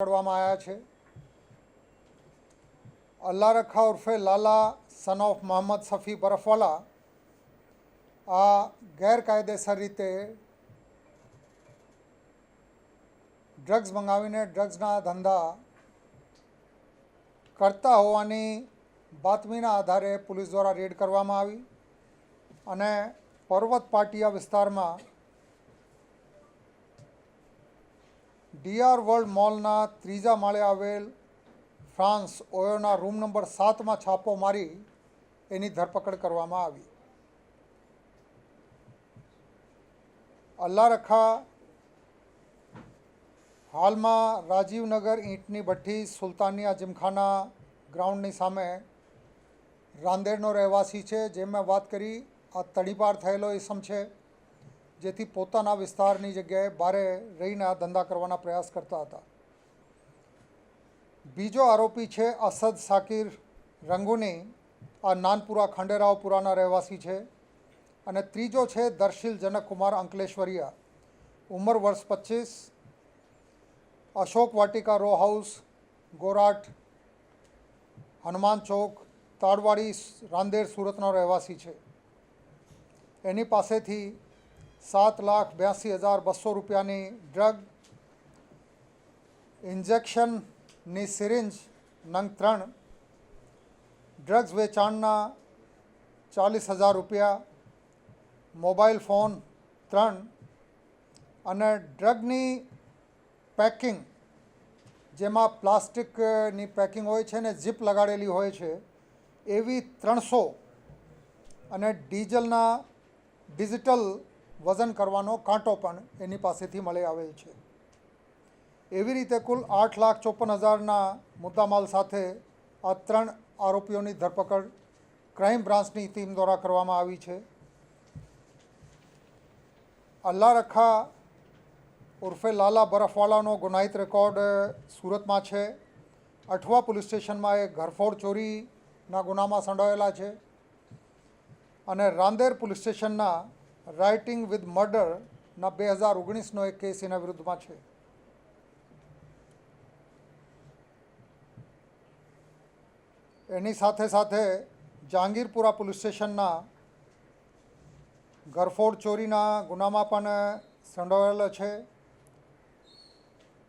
પકડવામાં આવ્યા છે. અલ્લા રખા ઉર્ફે લાલા સન ઓફ મોહમ્મદ સફી બરફવાલા આ ગેરકાયદેસર રીતે ડ્રગ્સ મંગાવીને ડ્રગ્સના ધંધા કરતા હોવાની બાતમીના આધારે પોલીસ દ્વારા રેડ કરવામાં આવી અને પર્વત પાટિયા વિસ્તારમાં ડીઆર વર્લ્ડ મોલના ત્રીજા માળે આવેલ ફ્રાન્સ ઓયોના રૂમ નંબર સાતમાં છાપો મારી એની ધરપકડ કરવામાં આવી. અલ્લા રખા હાલમાં રાજીવનગર ઈંટની ભઠ્ઠી સુલતાનિયા જીમખાના ગ્રાઉન્ડની સામે રાંદેરનો રહેવાસી છે. જે મેં વાત કરી, આ તડીપાર થયેલો ઇસમ છે. જેથી પોતાના વિસ્તારની જગ્યાએ બારે રહીને આ ધંધા કરવાના પ્રયાસ કરતા હતા. બીજો આરોપી છે અસદ સાકિર રંગુની. આ નાનપુરા ખંડેરાવપુરાના રહેવાસી છે અને ત્રીજો છે દર્શિલ જનકકુમાર અંકલેશ્વરિયા. ઉંમર વર્ષ પચીસ. અશોક વાટિકા રો હાઉસ, ગોરાટ, હનુમાન ચોક, તાડવાડી, રાંદેર સુરતનો રહેવાસી છે. એની પાસેથી સાત લાખ બ્યાસી હજાર બસો રૂપિયાની ડ્રગ ઇન્જેક્શનની સિરિંજ નંગ ત્રણ ડ્રગ્સ વેચાણના ચાલીસ હજાર રૂપિયા, મોબાઈલ ફોન ત્રણ અને ડ્રગની પેકિંગ જેમાં પ્લાસ્ટિકની પેકિંગ હોય છે ને ઝીપ લગાડેલી હોય છે, એવી ત્રણસો અને ડીઝલના ડિજિટલ વજન કરવાનો કાંટો પણ એની પાસેથી મળી આવેલ છે. એવી રીતે કુલ આઠ લાખ ચોપન હજારના મુદ્દામાલ સાથે આ ત્રણ આરોપીઓની ધરપકડ ક્રાઇમ બ્રાન્ચની ટીમ દ્વારા કરવામાં આવી છે. અલ્લા રખા ઉર્ફે લાલા બરફવાલાનો ગુનાહિત રેકોર્ડ સુરતમાં છે. અઠવા પોલીસ સ્ટેશનમાં એ ઘરફોડ ચોરીના ગુનામાં સંડોવાયેલા છે. અને રાંદેર પોલીસ સ્ટેશનના રાઇટિંગ વિથ મર્ડરના બે હજાર ઓગણીસનો એક કેસ એના વિરુદ્ધમાં છે. એની સાથે સાથે જહાંગીરપુરા પોલીસ સ્ટેશનના ઘરફોડ ચોરીના ગુનામાં પણ સંડોવાયેલો છે.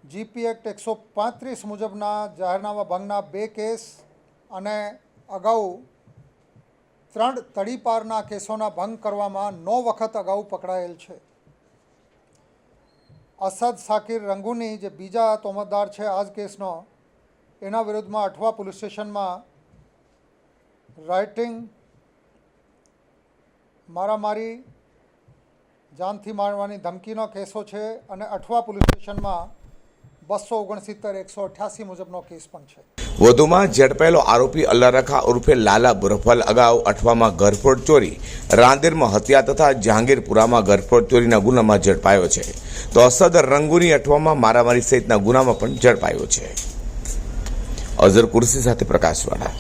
જીપી એક્ટ એકસો પાંત્રીસ મુજબના જાહેરનામા ભંગના બે કેસ અને અગાઉ ત્રણ તડીપારના કેસોના ભંગ કરવામાં નવ વખત અગાઉ પકડાયેલ છે. અસદ સાકિર રંગુની જે બીજા તોમતદાર છે આ જ કેસનો, એના વિરુદ્ધમાં અઠવા પોલીસ સ્ટેશનમાં રાઇટિંગ, મારામારી, જાનથી મારવાની ધમકીનો કેસો છે અને અઠવા પોલીસ સ્ટેશનમાં બસો ઓગણસિત્તેર, એકસો અઠ્યાસી મુજબનો કેસ પણ છે. વધુમાં ઝડપાયેલો આરોપી અલ્લારખા ઉર્ફે લાલા બુરફલ અગાઉ અઠવામાં ઘરફોડ ચોરી, રાંદેરમાં હત્યા તથા જહાંગીરપુરામાં ઘરફોડ ચોરીના ગુનામાં ઝડપાયો છે. તો અસદ રંગુની અઠવામાં મારામારી સહિતના ગુનામાં પણ ઝડપાયો છે. અઝર કુર્સી સાથે પ્રકાશવાળા.